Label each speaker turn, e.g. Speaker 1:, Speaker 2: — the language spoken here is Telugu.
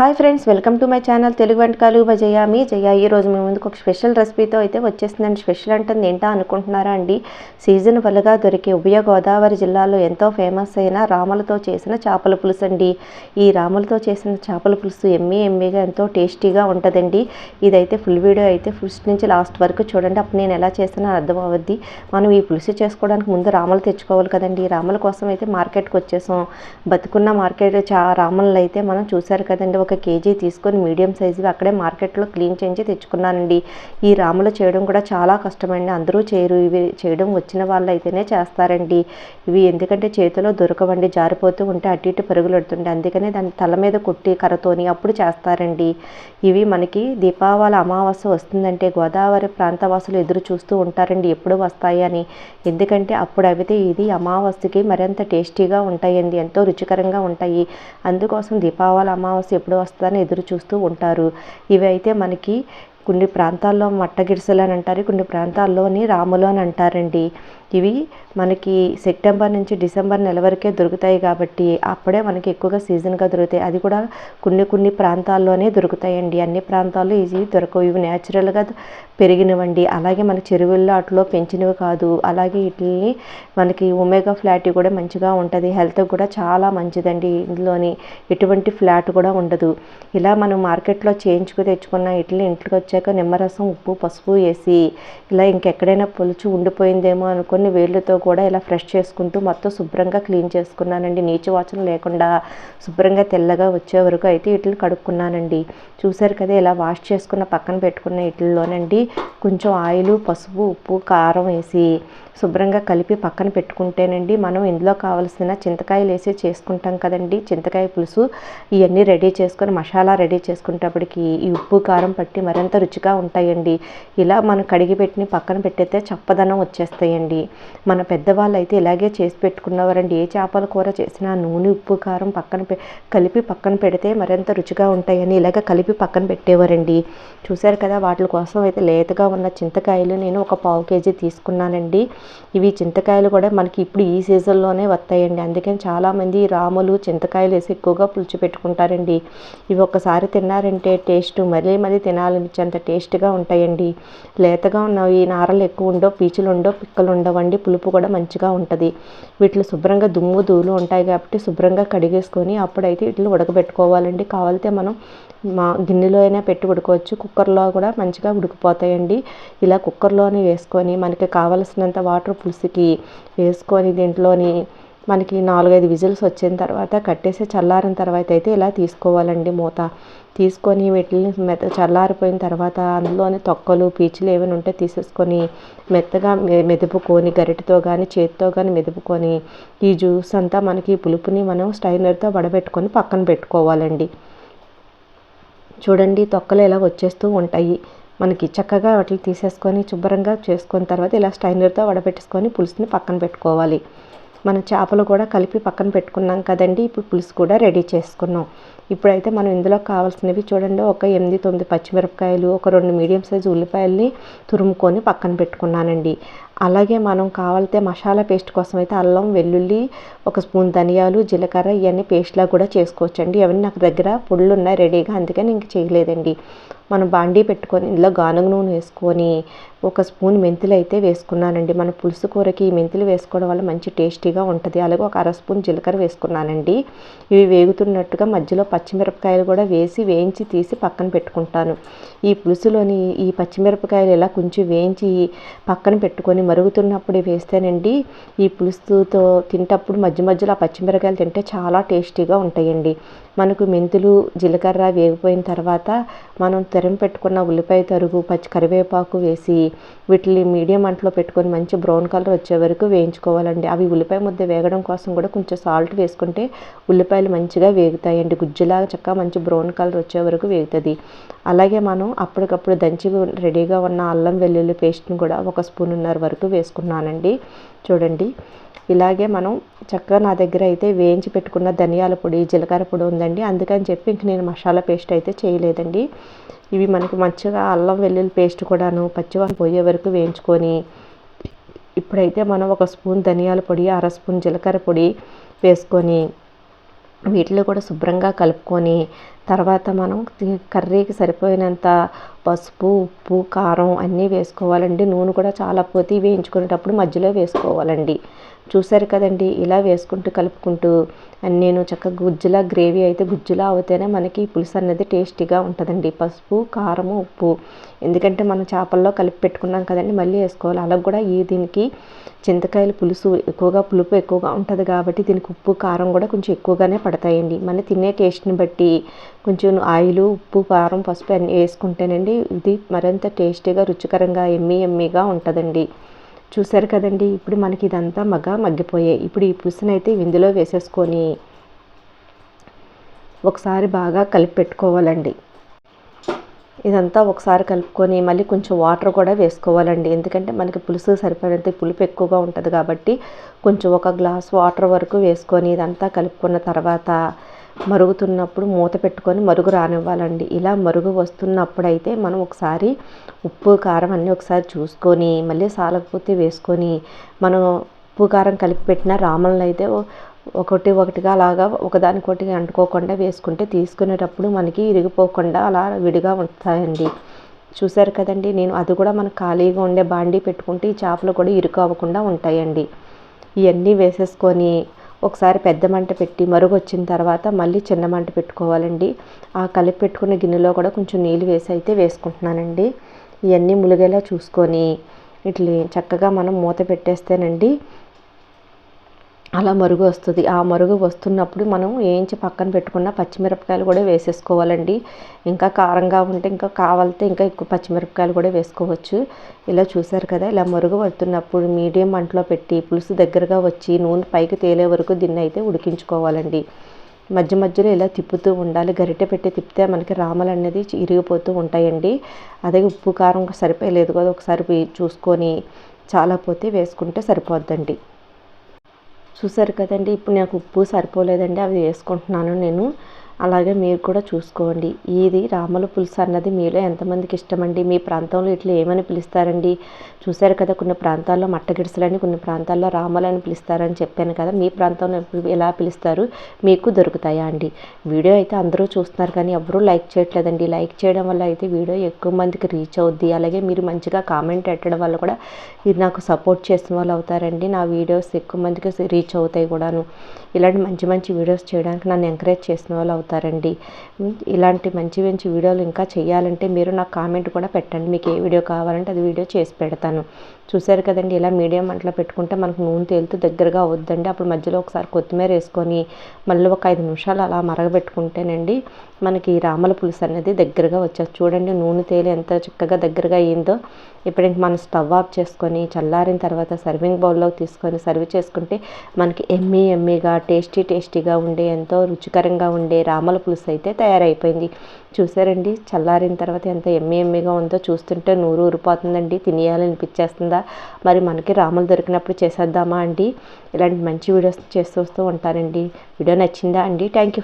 Speaker 1: Hi friends welcome to my channel Telugu వంటకాలు జయ మీ జయ ఈ రోజు మీ ముందుకు ఒక స్పెషల్ రెసిపీతో అయితే వచ్చేసిందండి స్పెషల్ అంటే ఏంటా అనుకుంటున్నారా అండి? సీజన్ వల్లగా దొరికే ఉభయ గోదావరి జిల్లాలో ఎంతో ఫేమస్ అయిన రాములతో చేసిన చేపల పులుసు అండి. ఈ రాములతో చేసిన చేపల పులుసు ఎమ్మి ఎమ్మిగా ఎంతో టేస్టీగా ఉంటుందండి. ఇదైతే ఫుల్ వీడియో అయితే ఫస్ట్ నుంచి లాస్ట్ వరకు చూడండి. అప్పుడు నేను ఎలా చేసినా అర్థం అవద్ది. మనం ఈ పులుసు చేసుకోవడానికి ముందు రాములు తెచ్చుకోవాలి కదండి. రాముల కోసం అయితే మార్కెట్కి వచ్చేసాం. బతుకున్న మార్కెట్ చా రాములు అయితే మనం చూసారు కదండి. ఒక ఒక కేజీ తీసుకొని మీడియం సైజువి అక్కడే మార్కెట్లో క్లీన్ చేయించి తెచ్చుకున్నానండి. ఈ రాములు చేయడం కూడా చాలా కష్టమండి. అందరూ చేయరు. ఇవి చేయడం వచ్చిన వాళ్ళు అయితేనే చేస్తారండి. ఇవి ఎందుకంటే చేతిలో దొరకవండి. జారిపోతూ ఉంటే అటు ఇటు పరుగులు పెడుతుండే. అందుకనే దాన్ని తల మీద కొట్టి కర్రతోని అప్పుడు చేస్తారండి. ఇవి మనకి దీపావళి అమావాస్య వస్తుందంటే గోదావరి ప్రాంతవాసులు ఎదురు చూస్తూ ఉంటారండి. ఎప్పుడు వస్తాయి అని. ఎందుకంటే అప్పుడు అయితే ఇది అమావాస్యకి మరింత టేస్టీగా ఉంటాయండి. ఎంతో రుచికరంగా ఉంటాయి. అందుకోసం దీపావళి అమావాస్య ఎప్పుడు వస్తుందని ఎదురు చూస్తూ ఉంటారు. ఇవి అయితే మనకి కొన్ని ప్రాంతాల్లో మట్టగిరిసెలు అని అంటారు కొన్ని ప్రాంతాల్లోని రాములు అని అంటారండి. ఇవి మనకి సెప్టెంబర్ నుంచి డిసెంబర్ నెల వరకే దొరుకుతాయి కాబట్టి అప్పుడే మనకి ఎక్కువగా సీజన్గా దొరుకుతాయి. అది కూడా కొన్ని కొన్ని ప్రాంతాల్లోనే దొరుకుతాయండి. అన్ని ప్రాంతాల్లో ఇవి దొరకవు. ఇవి న్యాచురల్గా పెరిగినవండి. అలాగే మన చెరువుల్లో అట్లో పెంచినవి కాదు. అలాగే వీటిని మనకి ఒమేగా ఫ్లాట్ కూడా మంచిగా ఉంటుంది. హెల్త్ కూడా చాలా మంచిదండి ఇందులోని. ఎటువంటి ఫ్లాట్ కూడా ఉండదు. ఇలా మనం మార్కెట్లో చేయించుకు తెచ్చుకున్న ఇడ్లీ ఇంట్లోకి వచ్చాక నిమ్మరసం ఉప్పు పసుపు వేసి ఇలా ఇంకెక్కడైనా పొలుచు ఉండిపోయిందేమో అనుకుని కొన్ని వేళ్ళతో కూడా ఇలా ఫ్రెష్ చేసుకుంటూ మొత్తం శుభ్రంగా క్లీన్ చేసుకున్నానండి. నీచు వాసన లేకుండా శుభ్రంగా తెల్లగా వచ్చే వరకు అయితే ఇట్లు కడుక్కున్నానండి. చూసారు కదా ఇలా వాష్ చేసుకున్న పక్కన పెట్టుకున్న ఇట్లలోనండి కొంచెం ఆయిల్ పసుపు ఉప్పు కారం వేసి శుభ్రంగా కలిపి పక్కన పెట్టుకుంటేనండి మనం ఇందులో కావాల్సిన చింతకాయలు వేసి చేసుకుంటాం కదండి. చింతకాయ పులుసు ఇవన్నీ రెడీ చేసుకొని మసాలా రెడీ చేసుకునేటప్పటికి ఈ ఉప్పు కారం పట్టి మరింత రుచిగా ఉంటాయండి. ఇలా మనం కడిగి పెట్టిన పక్కన పెట్టేస్తే చప్పదనం వచ్చేస్తాయండి. మన పెద్దవాళ్ళు అయితే ఇలాగే చేసి పెట్టుకున్నవారండి. ఏ చేపల కూర చేసినా నూనె ఉప్పు కారం పక్కన కలిపి పక్కన పెడితే మరింత రుచిగా ఉంటాయని ఇలాగ కలిపి పక్కన పెట్టేవారండి. చూశారు కదా వాటి కోసం అయితే లేతగా ఉన్న చింతకాయలు నేను ఒక పావు కేజీ తీసుకున్నానండి. ఇవి చింతకాయలు కూడా మనకి ఇప్పుడు ఈ సీజన్లోనే వస్తాయండి. అందుకని చాలామంది రాములు చింతకాయలు వేసి ఎక్కువగా పులుచు పెట్టుకుంటారండి. ఇవి ఒక్కసారి తిన్నారంటే టేస్ట్ మళ్ళీ మళ్ళీ తినాలనిపించేంత టేస్ట్గా ఉంటాయండి. లేతగా ఉన్నవి నారలు ఎక్కువ ఉండవు పీచులు ఉండవు పిక్కలు వండి పులుపు కూడా మంచిగా ఉంటుంది. వీటిలో శుభ్రంగా దుమ్ము దూలు ఉంటాయి కాబట్టి శుభ్రంగా కడిగేసుకొని అప్పుడైతే వీటిని ఉడకబెట్టుకోవాలండి. కావాలితే మనం మా గిన్నెలో అయినా పెట్టి ఉడకవచ్చు. కుక్కర్లో కూడా మంచిగా ఉడికిపోతాయండి. ఇలా కుక్కర్లోని వేసుకొని మనకి కావలసినంత వాటర్ పులుసుకి వేసుకొని దీంట్లోని మనకి నాలుగైదు విజిల్స్ వచ్చిన తర్వాత కట్టేసి చల్లారిన తర్వాత అయితే ఇలా తీసుకోవాలండి మూత. తీసుకొని వీటిని మెత్త చల్లారిపోయిన తర్వాత అందులోని తొక్కలు పీచులు ఏమైనా ఉంటే తీసేసుకొని మెత్తగా మెదుపుకొని గరిటతో కానీ చేతితో కానీ మెదుపుకొని ఈ జ్యూస్ అంతా మనకి పులుపుని మనం స్టైనర్తో వడబెట్టుకొని పక్కన పెట్టుకోవాలండి. చూడండి తొక్కలు ఇలా వచ్చేస్తూ ఉంటాయి. మనకి చక్కగా వాటిని తీసేసుకొని శుభ్రంగా చేసుకున్న తర్వాత ఇలా స్టైనర్తో వడబెట్టేసుకొని పులుసుని పక్కన పెట్టుకోవాలి. మన చేపలు కూడా కలిపి పక్కన పెట్టుకున్నాం కదండి. ఇప్పుడు పులుసు కూడా రెడీ చేసుకున్నాం. ఇప్పుడైతే మనం ఇందులో కావాల్సినవి చూడండి. ఒక ఎనిమిది తొమ్మిది పచ్చిమిరపకాయలు ఒక రెండు మీడియం సైజు ఉల్లిపాయలని తురుముకొని పక్కన పెట్టుకున్నానండి. అలాగే మనం కావాలితే మసాలా పేస్ట్ కోసం అయితే అల్లం వెల్లుల్లి ఒక స్పూన్ ధనియాలు జీలకర్ర ఇవన్నీ పేస్ట్లా కూడా చేసుకోవచ్చండి. అవన్నీ నాకు దగ్గర పుళ్ళు ఉన్నాయి రెడీగా అందుకని ఇంక చేయలేదండి. మనం బాండీ పెట్టుకొని ఇందులో గానుగ నూనె వేసుకొని ఒక స్పూన్ మెంతులు అయితే వేసుకున్నానండి. మన పులుసు కూరకి ఈ మెంతులు వేసుకోవడం వల్ల మంచి టేస్టీగా ఉంటుంది. అలాగే ఒక అర స్పూన్ జీలకర్ర వేసుకున్నానండి. ఇవి వేగుతున్నట్టుగా మధ్యలో పచ్చిమిరపకాయలు కూడా వేసి వేయించి తీసి పక్కన పెట్టుకుంటాను. ఈ పులుసులోని ఈ పచ్చిమిరపకాయలు ఇలా కొంచెం వేయించి పక్కన పెట్టుకొని మరుగుతున్నప్పుడు వేస్తేనండి ఈ పులుసుతో తింటప్పుడు మధ్య మధ్యలో ఆ పచ్చిమిరకాయలు తింటే చాలా టేస్టీగా ఉంటాయండి. మనకు మెంతులు జీలకర్ర వేగిపోయిన తర్వాత మనం తెరం పెట్టుకున్న ఉల్లిపాయ తరుగు పచ్చి కరివేపాకు వేసి వీటిని మీడియం అంట్లో పెట్టుకొని మంచి బ్రౌన్ కలర్ వచ్చే వరకు వేయించుకోవాలండి. అవి ఉల్లిపాయ ముద్ద వేగడం కోసం కూడా కొంచెం సాల్ట్ వేసుకుంటే ఉల్లిపాయలు మంచిగా వేగుతాయండి. గుజ్జులాగా చక్కగా మంచి బ్రౌన్ కలర్ వచ్చే వరకు వేగుతుంది. అలాగే మనం అప్పటికప్పుడు దంచి రెడీగా ఉన్న అల్లం వెల్లుల్లి పేస్ట్ని కూడా ఒక స్పూన్ ఉన్నారు వరకు వేసుకున్నానండి. చూడండి. ఇలాగే మనం చక్కగా నా దగ్గర అయితే వేయించి పెట్టుకున్న ధనియాల పొడి జీలకర్ర పొడి ఉందండి. అందుకని చెప్పి ఇంక నేను మసాలా పేస్ట్ అయితే చేయలేదండి. ఇవి మనకి మంచిగా అల్లం వెల్లుల్లి పేస్ట్ కూడాను పచ్చివాసన పోయే వరకు వేయించుకొని ఇప్పుడైతే మనం ఒక స్పూన్ ధనియాల పొడి అర స్పూన్ జీలకర్ర పొడి వేసుకొని వీటిలో కూడా శుభ్రంగా కలుపుకొని తర్వాత మనం కర్రీకి సరిపోయినంత పసుపు ఉప్పు కారం అన్నీ వేసుకోవాలండి. నూనె కూడా చాలా పోతి వేయించుకునేటప్పుడు మధ్యలో వేసుకోవాలండి. చూసారు కదండి ఇలా వేసుకుంటూ కలుపుకుంటూ నేను చక్కగా గుజ్జులా గ్రేవీ అయితే గుజ్జులా అవుతేనే మనకి పులుసు అనేది టేస్టీగా ఉంటుందండి. పసుపు కారము ఉప్పు. ఎందుకంటే మనం చేపల్లో కలిపి పెట్టుకున్నాం కదండి మళ్ళీ వేసుకోవాలి. అలా కూడా ఈ దీనికి చింతకాయల పులుసు ఎక్కువగా పులుపు ఎక్కువగా ఉంటుంది కాబట్టి దీనికి ఉప్పు కారం కూడా కొంచెం ఎక్కువగానే పడతాయండి. మన తినే టేస్ట్ని బట్టి కొంచెం ఆయిల్ ఉప్పు కారం పసుపు అన్నీ వేసుకుంటేనండి ఇది మరింత టేస్టీగా రుచికరంగా ఎమ్మి ఎమ్మీగా ఉంటుందండి. చూసారు కదండి ఇప్పుడు మనకి ఇదంతా మగ మగ్గిపోయాయి. ఇప్పుడు ఈ పులుసునైతే ఇందులో వేసేసుకొని ఒకసారి బాగా కలిపి పెట్టుకోవాలండి. ఇదంతా ఒకసారి కలుపుకొని మళ్ళీ కొంచెం వాటర్ కూడా వేసుకోవాలండి. ఎందుకంటే మనకి పులుసు సరిపడంత పులుపు ఎక్కువగా ఉంటుంది కాబట్టి కొంచెం ఒక గ్లాస్ వాటర్ వరకు వేసుకొని ఇదంతా కలుపుకున్న తర్వాత మరుగుతున్నప్పుడు మూత పెట్టుకొని మరుగు రానివ్వాలండి. ఇలా మరుగు వస్తున్నప్పుడైతే మనం ఒకసారి ఉప్పు కారం అన్నీ ఒకసారి చూసుకొని మళ్ళీ సాలకపోతే వేసుకొని మనం ఉప్పు కారం కలిపి పెట్టిన రామలను అయితే ఒకటి ఒకటిగా అలాగా ఒకదానికొకటి అంటుకోకుండా వేసుకుంటే తీసుకునేటప్పుడు మనకి ఇరిగిపోకుండా అలా విడిగా ఉంటాయండి. చూశారు కదండి నేను అది కూడా మనకు ఖాళీగా ఉండే బాండీ పెట్టుకుంటే ఈ చేపలు కూడా ఇరుకు అవ్వకుండా ఉంటాయండి. ఇవన్నీ వేసేసుకొని ఒకసారి పెద్ద మంట పెట్టి మరుగు వచ్చిన తర్వాత మళ్ళీ చిన్న మంట పెట్టుకోవాలండి. ఆ కలిపి పెట్టుకున్న గిన్నెలో కూడా కొంచెం నీళ్ళు వేసి అయితే వేసుకుంటున్నానండి. ఇవన్నీ ములిగేలా చూసుకొని ఇట్లా చక్కగా మనం మూత పెట్టేస్తేనండి అలా మరుగు వస్తుంది. ఆ మరుగు వస్తున్నప్పుడు మనం వేయించి పక్కన పెట్టుకున్న పచ్చిమిరపకాయలు కూడా వేసేసుకోవాలండి. ఇంకా కారంగా ఉంటే ఇంకా కావాలితే ఇంకా ఎక్కువ పచ్చిమిరపకాయలు కూడా వేసుకోవచ్చు. ఇలా చూసారు కదా ఇలా మరుగు పడుతున్నప్పుడు మీడియం మంటలో పెట్టి పులుసు దగ్గరగా వచ్చి నూనె పైకి తేలే వరకు దీన్ని అయితే ఉడికించుకోవాలండి. మధ్య మధ్యలో ఇలా తిప్పుతూ ఉండాలి. గరిటె పెట్టి తిప్పితే మనకి రామలు అనేది ఇరిగిపోతూ ఉంటాయండి. అదే ఉప్పు కారం సరిపోయలేదు కదా ఒకసారి చూసుకొని చాలా పోతే వేసుకుంటే సరిపోద్దండి. చూసారు కదండి ఇప్పుడు నాకు ఉప్పు సరిపోలేదండి అవి వేసుకుంటున్నాను నేను. అలాగే మీరు కూడా చూసుకోండి. ఇది రామల పులుసు అన్నది మీలో ఎంతమందికి ఇష్టమండి? మీ ప్రాంతంలో ఇట్లా ఏమని పిలుస్తారండి? చూశారు కదా కొన్ని ప్రాంతాల్లో మట్టగిడిసలని కొన్ని ప్రాంతాల్లో రామలని పిలుస్తారని చెప్పాను కదా మీ ప్రాంతంలో ఎలా పిలుస్తారు? మీకు దొరుకుతాయా అండి? వీడియో అయితే అందరూ చూస్తున్నారు కానీ ఎవరూ లైక్ చేయట్లేదండి. లైక్ చేయడం వల్ల అయితే వీడియో ఎక్కువ మందికి రీచ్ అవుద్ది. అలాగే మీరు మంచిగా కామెంట్ పెట్టడం వల్ల కూడా మీరు నాకు సపోర్ట్ చేసిన వాళ్ళు అవుతారండి. నా వీడియోస్ ఎక్కువ మందికి రీచ్ అవుతాయి కూడాను. ఇలాంటి మంచి మంచి వీడియోస్ చేయడానికి నన్ను ఎంకరేజ్ చేసిన వాళ్ళు అవుతారండి ఇలాంటి మంచి మంచి వీడియోలు ఇంకా చేయాలంటే మీరు నాకు కామెంట్ కూడా పెట్టండి. మీకు ఏ వీడియో కావాలంటే అది వీడియో చేసి పెడతాను. చూసారు కదండి ఇలా మీడియం మంటలో పెట్టుకుంటే మనకు నూనె తేలుతూ దగ్గరగా అవుద్దండి. అప్పుడు మధ్యలో ఒకసారి కొత్తిమీర వేసుకొని మళ్ళీ ఒక ఐదు నిమిషాలు అలా మరగబెట్టుకుంటేనండి మనకి రామల పులుసు అనేది దగ్గరగా వచ్చేది చూడండి నూనె తేలి ఎంత చక్కగా దగ్గరగా అయిందో. ఇప్పుడు ఇంక మనం స్టవ్ ఆఫ్ చేసుకొని చల్లారిన తర్వాత సర్వింగ్ బౌల్లో తీసుకొని సర్వ్ చేసుకుంటే మనకి ఎమ్మీ ఎమ్మీగా టేస్టీ టేస్టీగా ఉండే ఎంతో రుచికరంగా ఉండే రామల పులుసు అయితే తయారైపోయింది. చూసారండి. చల్లారిన తర్వాత ఎంత ఎమ్మె ఎమ్మెగా ఉందో చూస్తుంటే నూరు ఊరిపోతుందండి. తినేయాలనిపించేస్తుందా? మరి మనకి రాములు దొరికినప్పుడు చేసేద్దామా అండి? ఇలాంటి మంచి వీడియోస్ చేస్తూ వస్తూ ఉంటారండి. వీడియో నచ్చిందా అండి? Thank you